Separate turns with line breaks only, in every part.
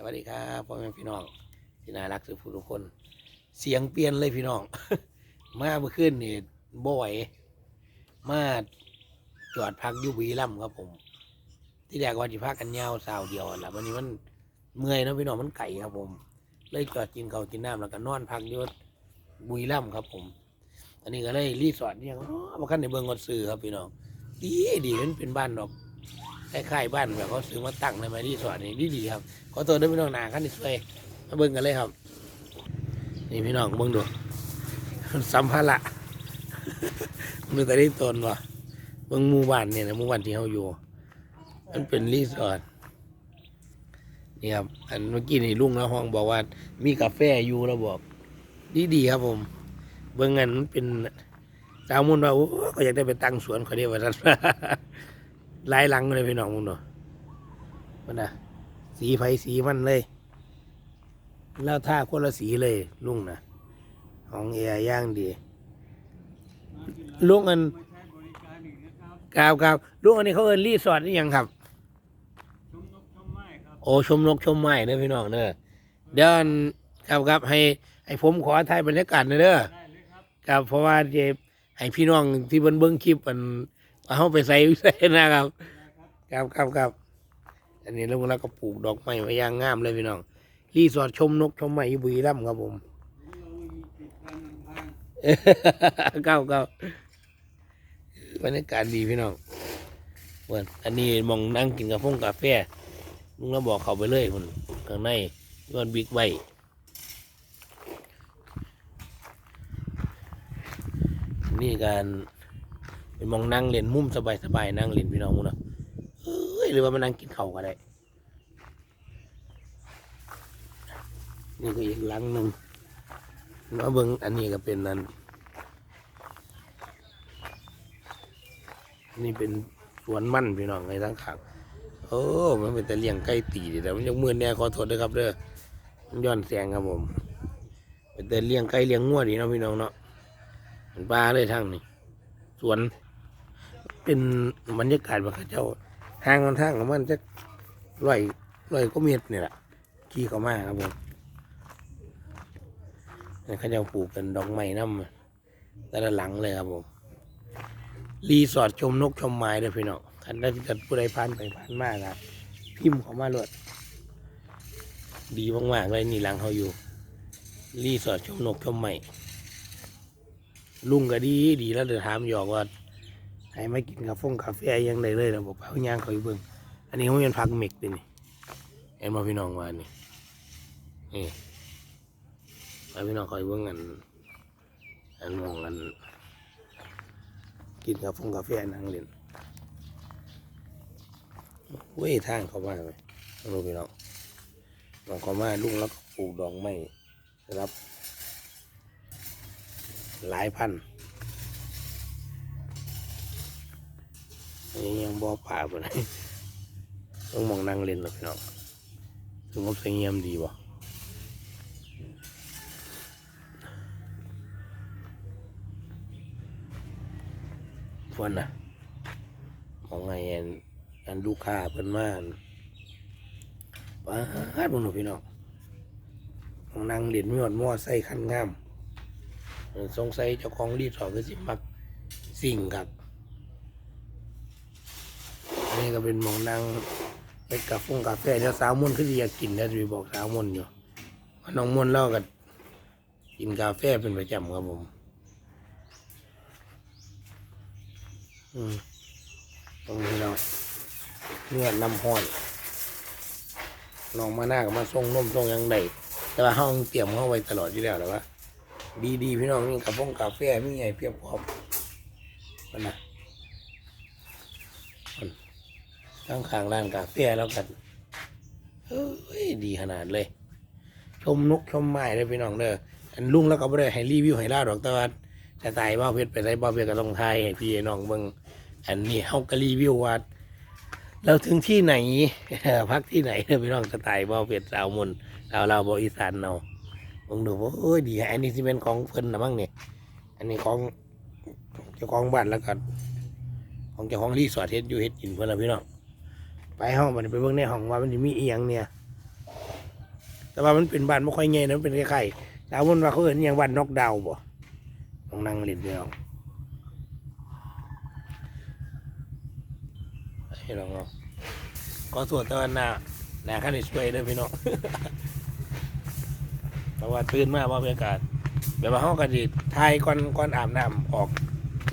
สวัสดีครับพ่อแม่พี่น้อง ที่น่ารักสุดทุกคน เสียงเปลี่ยนเลยพี่น้อง มาเมื่อคืนนี่บ่อยมาจอดพักยูบุรีรัมย์ครับผม ที่แรกว่าจะพักกันยาวสาวเดียวแหละวันนี้มันเมื่อยนะพี่น้องมันไก่ครับผม เลยจอดกินข้าวกินน้ำแล้วก็นอนพักยศบุรีรัมย์ครับผม อันนี้ก็เลยรีสอร์ทเนี่ยอ๋อมาขั้นในเบืองกอนซื้อครับพี่น้องดีดีมันเป็นบ้านดอก คล้ายๆบ้านแบบเขาซื้อมาตั้งในมารีสอร์ทนี่ดีดีครับขอตัวเด้วยพี่น้องนาขั้นนี้สวยมาเบิ่งกันเลยครับ นี่พี่น้องเบิ่งดูสัมภาระมือแต่ได้ตนวะเบิ่งหมู่บ้านเนี่ยนะหมู่บ้านที่เขาอยู่ มันเป็นรีสอร์ทนี่ครับอันเมื่อกี้นี่ลุงนะห้องบอกว่ามีกาแฟอยู่แล้วบอก ดีดีครับผม เบิ่งเงินมันเป็นสาวมุนว่าโอ้ก็อยากได้ไปตั้งสวนเขาเดียวว่าซั่น ลายหลังเลยพี่น้องมุนเนาะมันนะสีไฟสีมันเลย แล้วท่าคนละสีเลยลุงนะของเอย่างดีลุงอันกาวกาวลุงอันนี้เขาเอินรีสอร์ทนี่ยังครับ
ชมนกชมไม้ครับ
โอ้ชมนกชมไม้เด้อพี่น้องเด้อเดี๋ยวอันครับครับให้ให้ผมขอถ่ายบรรยากาศหน่อยเด้อ
ได้เลยครับ
ครับเพราะว่าจะให้พี่น้องที่เบิ่งเบิ่งคลิปมัน เอาไปใส่ใส่นะครับ ครับครับครับอันนี้ลุงแล้วก็ปลูกดอกไม้ไว้อย่างงามเลยพี่น้องรีสอร์ทชมนกชมไม้ยูบุรีรัมย์ครับผม
เก้า
เก้าบรรยากาศดีพี่น้องเว้นอันนี้มองนั่งกินกาแฟกาแฟลุงแล้วบอกเขาไปเลยคนข้างในก้อนบิ๊กไบนี่การ เป็นมองนั่งเล่นมุมสบายๆนั่งเล่นพี่น้องมุนะเอ้ยหรือว่ามานั่งกินข้าวก็ได้ นี่ก็อีกหลังหนึ่งมาเบิ่งอันนี้ก็เป็นนั้นนี่เป็นสวนมั่นพี่น้องในทั้งขังโอ้มันเป็นแต่เลี้ยงไก่ตีเดี๋ยวมันยังมือแน่ขอโทษด้วยครับเด้อมันย้อนแสงครับผมเป็นแต่เลี้ยงไก่เลี้ยงงวดีเนาะพี่น้องเนาะเป็นปลาเลยทั้งนี้สวน เป็นบรรยากาศแบบเขาเจ้าทางมันทางของมันจะร้อยร้อยก็เมตรนี่แหละขี่เข้ามาครับผมเขาจะปลูกเป็นดอกไม้น้ำแต่ละหลังเลยครับผมรีสอร์ทชมนกชมไม้ด้วยพี่น้องคันได้ที่จะผู้ใดผ่านไปผ่านมากครับพิมพ์เขามาเลยดีมากๆเลยนี่หลังเขาอยู่ รีสอร์ทชมนกชมไม้ลุงก็ดีดีแล้วเดี๋ยวถามหยอกว่า ให้มากินกาแฟกาแฟยังได้เลยนะบอกเอาย่างเขาอยู่เบิ่งอันนี้เขาเป็นพักเมกดินี่เห็นมาพี่น้องวานนี่นี่ไปพี่น้องคอยเบิ่งอันอันมองอันกินกาแฟกาแฟนั่งเล่นเว้ยทางเข้ามาไหมลูกพี่น้องลองเข้ามาลุงแล้วก็ปลูกดอกไม้รับ หลายพัน อันนี้ยังบ่อป่าบ่ไหนต้องมองนั่งเล่นหรอกพี่น้องสงบเสงี่ยมดีบ่ฟันนะมองไงอันอันลูกค้าเพิ่นมาอันป้าดมึงหนูพี่น้องมองนั่งเด่นมีหอดมอใส่คันงามสงสัยเจ้าของรีสอร์ทก็สิมักสิ่งครับ นนี้ก็เป็นหมองนั่งไปกับฟงกาแฟเดี๋ยวสาวมนต์คืออยากกินนะจะไปบอกสาวมนอยู่ว่าน้องมนเล่ากันกินกาแฟเป็นประจำครับผมอืมตรงนี้เราเนื้อน้ำห้อนลองมาหน้ากับมาส่งนมส่งยังไดแต่ว่าห้องเตรียมห้องไว้ตลอดอยู่แล้วแต่ว่าดีดีๆพี่น้องนี่กับพงกาแฟมีไงเพียบพร้อมมันนะมัน ข้างข้างร้านกาแฟแล้วกันเฮ้ยดีขนาดเลย ชมนกชมไม้เลยพี่น้องเด้ออันลุงแล้วก็ไม่ได้ให้รีวิวให้ล่าดอกแต่ว่าจะตายบ้าเพชรไปใส่บ้าเพชรก็ต้องทายให้พี่น้องเบิ่งอันนี้เฮาก็รีวิวว่าเราถึงที่ไหนพักที่ไหนเด้อพี่น้องจะตายบ้าเพชรสาวมนต์สาวเราวบอีสานเนาะมึงดูว่าโอ้ยดีอันนี้ที่เป็นของเพิ่นนะมั้งเนี่ยอันนี้ของเจ้าของบ้านแล้วก็ของเจ้าของรีสอร์ทเฮ็ดอยู่เฮ็ดกินเพิ่นละพี่น้อง ไปห้องมันไปเบิ่งในห้องว่ามันมีเอียงเนี่ย แต่ว่ามันเป็นบ้านไม่ค่อยใหญ่นะมันเป็นคล้ายๆดาวมันว่าเขาเห็นอย่างบ้านนอกดาวบ่ต้องนั่งเล่นพี่น้องให้ลองเอาก็สวดตะวันหน้าหน้าขั้นช่วยเด้อพี่น้องเพราะว่าตื่นมาว่าบรรยากาศแบบว่าห้องกันดิทายก่อนก่อนอาบน้ำออก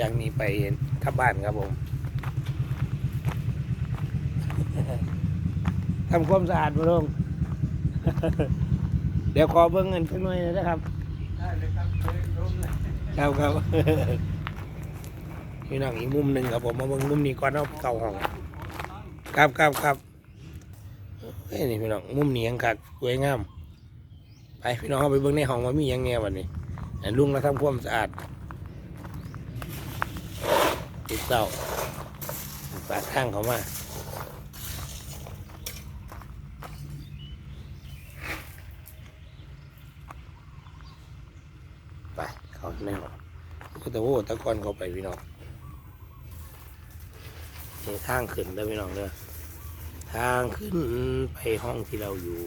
จากนี้ไปทับบ้านครับผม ทำความสะอาดมาลง เดี๋ยวขอเบิ้งเงินสักหน่อยนะครับ
ได้เลยครับเชิญชมเลย
ครับครับพี่น้องอีกมุมหนึ่งครับผมมาเบิ้งมุมนี้ก่อนเอาเก่าห้อง ครับครับครับเฮ้ยนี่พี่น้องมุมนี้ยังคักสวยงาม ไปพี่น้องเอาไปเบิ้งในห้องว่ามีหยังแง่วันนี้ให้ลุงเราทำความสะอาดติดเต้าปาดข้างเขามาไป เขาในห้องก็แต่โอ้ตะกอนเขาไปพี่น้องนี่ทางขึ้นเด้อพี่น้องเด้อทางขึ้นไปห้องที่เราอยู่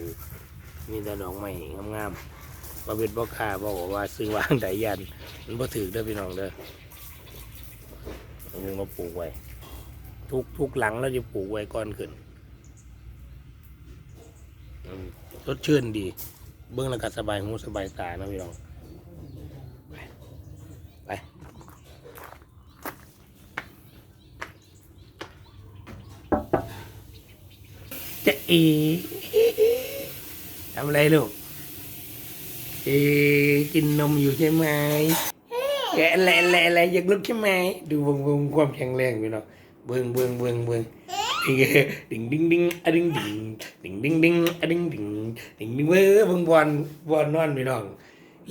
มีแต่ดอกไม้งามๆบาเบ็ดบอกาบอกว่าซื้อวางไดยันมันบ่ถือเด้อพี่น้องเด้อเอามาปลูกไว้ ทุกทุกหลังเราจะปลูกไว้ก่อนขึ้นอืมสชื่นดี เบื้องแล้วก็สบายหูสบายตานะพี่น้อง ไป ไป จะเอทำอะไรลูก เอกินนมอยู่ใช่ไหมแกะอะไรอะไรอะไรอยากลุกใช่ไหมดูเบิ่งเบิ่งความแข็งแรงพี่น้องเบิ่งเบิ่งเบิ่งเบิ่งดิ่งดิ่งดิ่งอะดิ่งดิ่งดิ่งดิ่งดิ่งอะดิ่งดิ่งดิ่งดิ่งเว้ยเบิ่งบอลบอลนอนพี่น้อง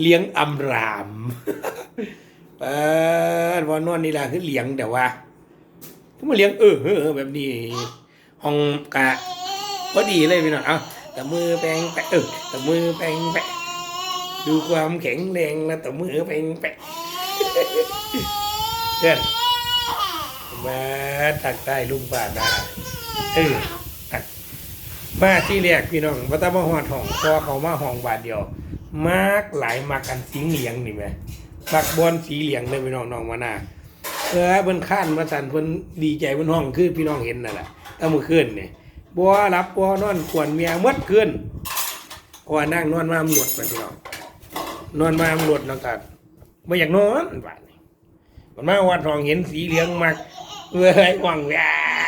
เลี้ยงอำรามเปิดบอลนอนนี่ล่ะคือเลี้ยงแต่ว่าก็มาเลี้ยงเออเออแบบนี้ห้องกะพ อดีเลยพี่น้องเอาแต่มือแปลงแปะเออแต่มือแปลงแปะดูความแข็งแรงแล้วแต่มือแปลงแปะเพื่อนมาตักใต้ลุงป่าดาเออตักมาที่แรกพี่น้องว่าแตมาหอดห้องพอเขามาห้องบาทเดียวมากหลายมากันสีเหลียงนี่ไหมมักบอลสีเหลียงเลยพี่น้องน้องมาหน้าเออเพิ่นข้านมาสั่นเพิ่นดีใจเพิ่นห้องคือพี่น้องเห็นนั่นแหละตั้งมื้อคืนนี่ย บัวรับบัวนอนกวนเมียมดคืนเพราะว่านั่งนอนมาตำรวจไปพี่น้องนอนมาตำรวจแล้วก็ไม่อยากนอนบานมันมาวัดห้องเห็นสีเหลืองมากเว้ยหวังแว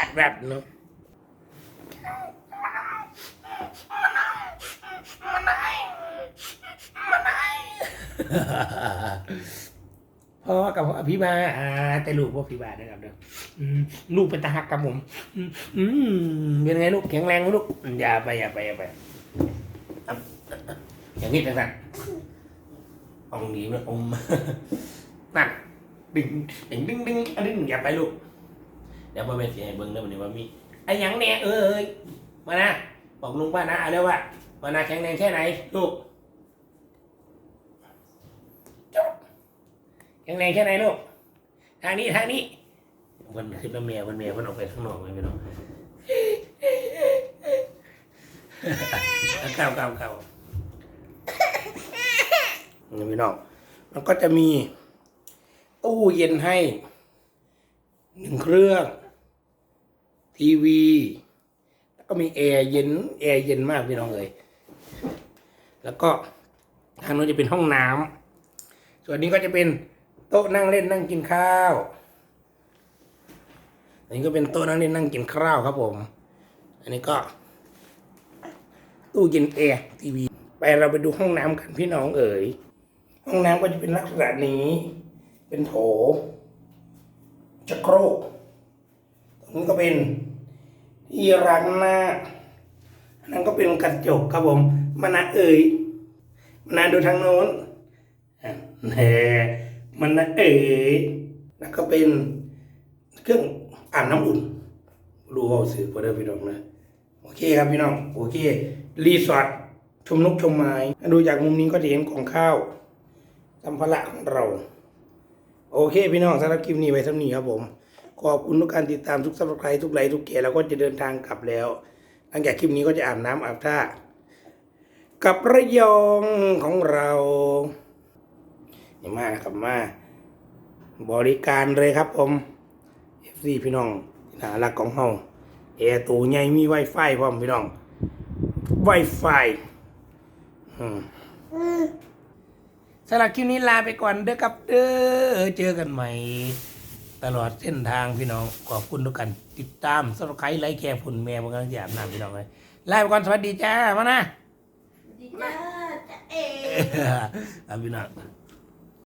ดแบบเนาะพ่อกับ พ่อพี่บาอ่า แต่ลูกพ่อพี่บานะครับเด้อลูกเป็นตาหักกับผม อืมเป็นไงลูกแข็งแรงไหมลูกอย่าไปอย่าไปอย่าไปอะอย่างนี้นะครับองดีนะอมนั่นดึงดึงดึงดึงดึงอย่าไปลูกเดี๋ยวพ่อแม่เสียให้เบิ้งแล้ววันนี้ว่ามีไอ้หยังแน่เอ้ยมานะบอกลุงป้านะเอาเร็วว่ามานะแข็งแรงแค่ไหนลูก แข็งแรงแค่ไหนลูก ทางนี้ทางนี้วันขึ้นมาเมียวันเมียวันออกไปข้างนอกเลยพี่น้องเก่าเก่าเก่านี่พี่น้องมันก็จะมีตู้เย็นให้หนึ่งเครื่อง ทีวี แล้วก็มีแอร์เย็นแอร์เย็นมากพี่น้องเลยแล้วก็ทางโน้นจะเป็นห้องน้ำส่วนนี้ก็จะเป็น โต๊ะนั่งเล่นนั่งกินข้าวอันนี้ก็เป็นโต๊ะนั่งเล่นนั่งกินข้าวครับผม อันนี้ก็ ตู้เย็นแอร์ทีวี ไปเราไปดูห้องน้ำกันพี่น้องเอ๋ย ห้องน้ำก็จะเป็นลักษณะนี้ เป็นโถชักโครกตรงนี้ก็เป็นที่ล้างหน้าอันนั้นก็เป็นกระจกครับผมมานะเอ๋ยมานะดูทางโน้นอะแหน่ มันนะเอ๋แล้วก็เป็นเครื่องอ่านน้ำอุ่น รู้ว่าสื่อพอได้พี่น้องนะ โอเคครับพี่น้อง โอเค รีสอร์ทชมนกชมไม้ ดูจากมุมนี้ก็จะเห็นของข้าวสัมภาระของเรา โอเค พี่น้องสำหรับคลิปนี้ไว้เท่านี้ครับผม ขอบคุณทุกการติดตามทุกซับสไครต์ทุกไลค์ทุกเกแล้วก็จะเดินทางกลับแล้วหลังจากคลิปนี้ก็จะอาบน้ำอาบท่ากับระยองของเรา นี่มานะครับมา บริการเลยครับผม FC พี่น้องที่น่ารักของเฮาแอร์ตัวใหญ่มี Wi-Fi พร้อมพี่น้อง Wi-Fi อืมสำหรับคลิปนี้ลาไปก่อนเด้อครับเด้อเจอกันใหม่ ตลอดเส้นทางพี่น้องขอบคุณทุกการติดตามสำหรับใครไลค์แคร์ผลแม่บางครั้งจะอาบน้ำพี่น้องเลยลาไปก่อนสวัสดีจ้ามานะ
ดีจ้าจะเอ๋
อะพี่น้อง